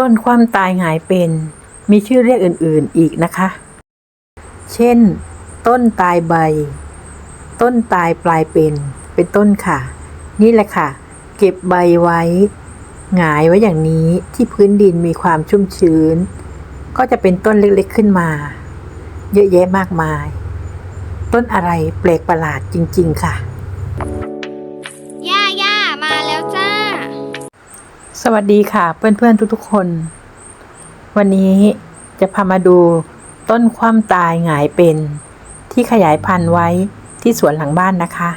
ต้นความตายหงายเป็น มีชื่อเรียกอื่นๆอีกนะคะ เช่น ต้นตายใบ ต้นตายปลายเป็น เป็นต้นค่ะ นี่แหละค่ะ เก็บใบไว้ หงายไว้อย่างนี้ที่พื้นดินมีความชุ่มชื้น ก็จะเป็นต้นเล็กๆขึ้นมา เยอะแยะมากมาย ต้นอะไรแปลกประหลาดจริง ๆ ค่ะ สวัสดีค่ะเพื่อนๆทุกๆคน วันนี้จะพามาดูต้นคว่ำตายหงายเป็น ที่ขยายพันธุ์ไว้ที่สวนหลังบ้านนะคะ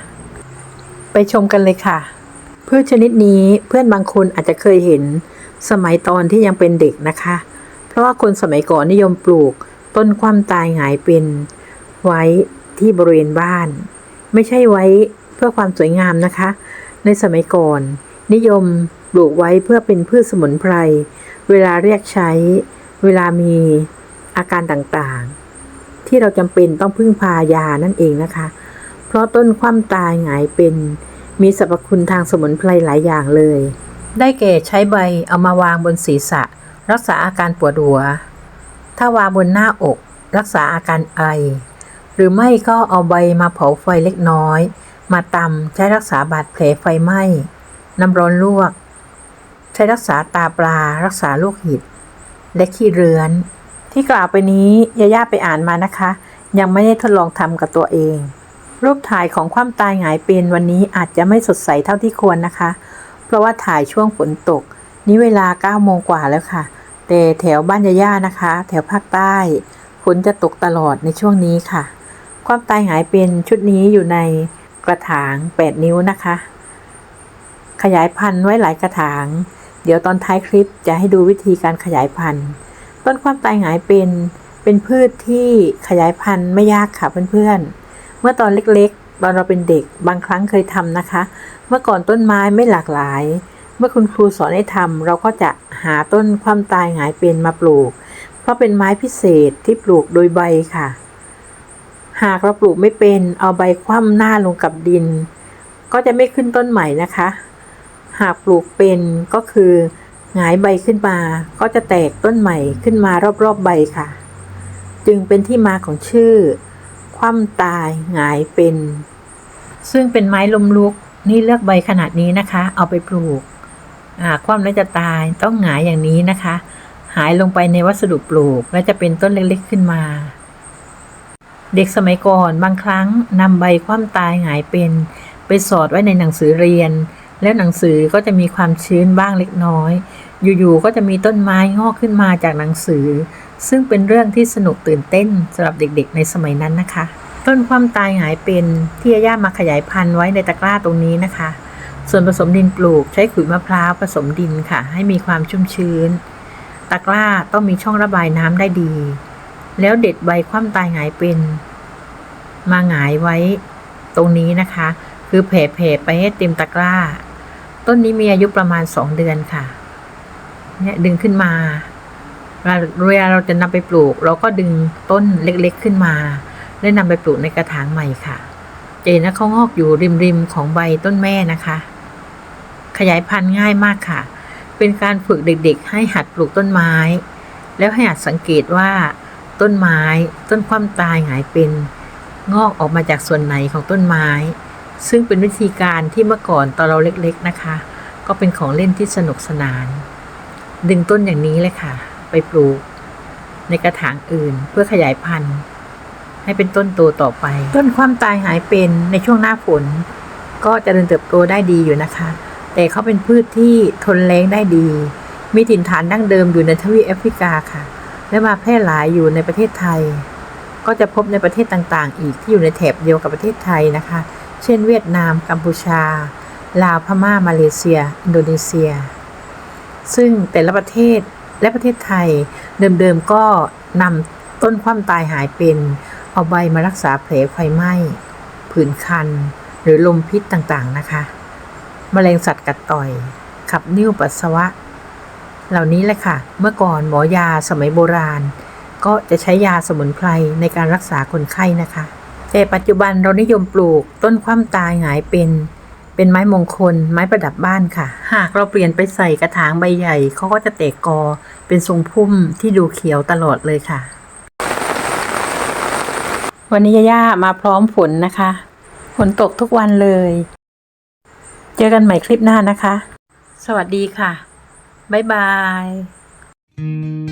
ไปชมกันเลยค่ะ พืชชนิดนี้เพื่อนบางคนอาจจะเคยเห็นสมัยตอนที่ยังเป็นเด็กนะคะ เพราะว่าคนสมัยก่อนนิยมปลูก ต้นคว่ำตายหงายเป็น ไว้ที่บริเวณบ้าน ไม่ใช่ไว้เพื่อความสวยงามนะคะ ในสมัยก่อน นิยมปลูกไว้เพื่อเป็นพืชสมุนไพร เวลาเรียกใช้ เวลามีอาการต่างๆ ที่เราจำเป็นต้องพึ่งพายานั่นเองนะคะ เพราะต้นคว่ำตายหงายเป็น มีสรรพคุณทางสมุนไพรหลายอย่างเลย ได้แก่ใช้ใบเอามาวางบนศีรษะ รักษาอาการปวดหัว ถ้าวางบนหน้าอก รักษาอาการไอ หรือไม่ก็เอาใบมาเผาไฟเล็กน้อย มาตำใช้รักษาบาดแผลไฟไหม้ น้ำร้อนลวก ใช้รักษาตาปลา รักษาโรคหิด และขี้เรือน ที่กล่าวไปนี้ยาย่าไปอ่านมานะคะ ยังไม่ได้ทดลองทำกับตัวเอง รูปถ่ายของความตายหงายเป็นวันนี้อาจจะไม่สดใสเท่าที่ควรนะคะ เพราะว่าถ่ายช่วงฝนตก นี่เวลา9โมงกว่าแล้วค่ะ แต่แถวบ้านยาย่านะคะ แถวภาคใต้ฝนจะตกตลอดในช่วงนี้ค่ะ ความตายหงายเป็นชุดนี้อยู่ในกระถาง 8 นิ้วนะคะ ขยายพันธุ์ไว้หลายกระถาง เดี๋ยวตอนท้ายคลิปจะให้ดูวิธีการขยายพันธุ์ ต้นความตายหงายเป็นเป็นพืชที่ขยายพันธุ์ไม่ยากค่ะเพื่อนๆ เมื่อตอนเล็กๆ ตอนเราเป็นเด็กบางครั้งเคยทำนะคะ เมื่อก่อนต้นไม้ไม่หลากหลาย เมื่อคุณครูสอนให้ทำเราก็จะหาต้นความตายหงายเป็นมาปลูก เพราะเป็นไม้พิเศษที่ปลูกโดยใบค่ะ หากเราปลูกไม่เป็นเอาใบคว่ำหน้าลงกับดิน ก็จะไม่ขึ้นต้นใหม่นะคะ หากปลูกเป็นก็คือหงายใบขึ้นมา ก็จะแตกต้นใหม่ขึ้นมารอบๆใบค่ะ จึงเป็นที่มาของชื่อ คว่ำตายหงายเป็น ซึ่งเป็นไม้ลมลุกนี่เลือกใบขนาดนี้นะคะ เอาไปปลูกอ่าคว่ำแล้วจะตายต้องหงายอย่างนี้นะคะ หายลงไปในวัสดุปลูก และจะเป็นต้นเล็กๆขึ้นมา เด็กสมัยก่อนบางครั้งนำใบคว่ำตายหงายเป็น ไปสอดไว้ในหนังสือเรียน แล้วหนังสือก็จะมีความชื้นบ้างเล็กน้อย อยู่ๆก็จะมีต้นไม้งอกขึ้นมาจากหนังสือ ซึ่งเป็นเรื่องที่สนุกตื่นเต้นสำหรับเด็กๆ ในสมัยนั้นนะคะ ต้นความตายหายเป็นที่ย่ามาขยายพันธุ์ไว้ในตะกร้าตรงนี้นะคะ ส่วนผสมดินปลูกใช้ขุยมะพร้าวผสมดินค่ะ ให้มีความชุ่มชื้น ตะกร้าต้องมีช่องระบายน้ำได้ดี แล้วเด็ดใบคว่ำตายหายเป็นมาหงายไว้ตรงนี้นะคะ คือแผ่ๆไปให้เต็มตะกร้า ต้นนี้มีอายุประมาณสองเดือนค่ะ เนี่ยดึงขึ้นมาเวลาเราจะนำไปปลูก เราก็ดึงต้นเล็กๆขึ้นมา แล้วนำไปปลูกในกระถางใหม่ค่ะ เจนนะเขางอกอยู่ริมๆของใบต้นแม่นะคะ ขยายพันธุ์ง่ายมากค่ะ เป็นการฝึกเด็กๆ ให้หัดปลูกต้นไม้ แล้วให้หัดสังเกตว่า ต้นไม้ต้นความตายหงายเป็น งอกออกมาจากส่วนไหนของต้นไม้ ซึ่งเป็นวิธีการที่เมื่อก่อนตอนเราเล็กๆนะคะ ก็เป็นของเล่นที่สนุกสนาน ดึงต้นอย่างนี้เลยค่ะ ไปปลูก ในกระถางอื่นเพื่อขยายพันธุ์ให้เป็นต้นโตต่อไป ต้นความตายหายเป็นในช่วงหน้าฝน ก็จเริญเติบโตได้ดีอยู่นะคะ แต่เขาเป็นพืชที่ทนแล้งได้ดี มีถิ่นฐานดั้งเดิมอยู่ในทวีปแอฟริกาค่ะ และมาแพร่หลายอยู่ในประเทศไทย ก็จะพบในประเทศต่างๆ อีกที่อยู่ในแถบเดียวกับประเทศไทยนะคะ เช่นเวียดนาม กัมพูชา ลาว พม่า มาเลเซีย อินโดนีเซีย ซึ่งแต่ละประเทศและประเทศไทยเดิมๆก็นำต้นความตายหายเป็น เอาใบมารักษาแผลไฟไหม้ผื่นคัน หรือลมพิษต่างๆนะคะแมลงสัตว์กัดต่อย ขับนิ่วปัสสาวะ เหล่านี้แหละค่ะ เมื่อก่อนหมอยาสมัยโบราณ ก็จะใช้ยาสมุนไพรในการรักษาคนไข้นะคะ แต่ปัจจุบันเรานิยมปลูกต้นคว่ำตายหงายเป็น เป็นไม้มงคล ไม้ประดับบ้านค่ะ หากเราเปลี่ยนไปใส่กระถางใบใหญ่เขาก็จะเตะกอ เป็นทรงพุ่มที่ดูเขียวตลอดเลยค่ะ วันนี้ย่ามาพร้อมฝนนะคะฝนตกทุกวันเลย เจอกันใหม่คลิปหน้านะคะ สวัสดีค่ะ บ๊ายบาย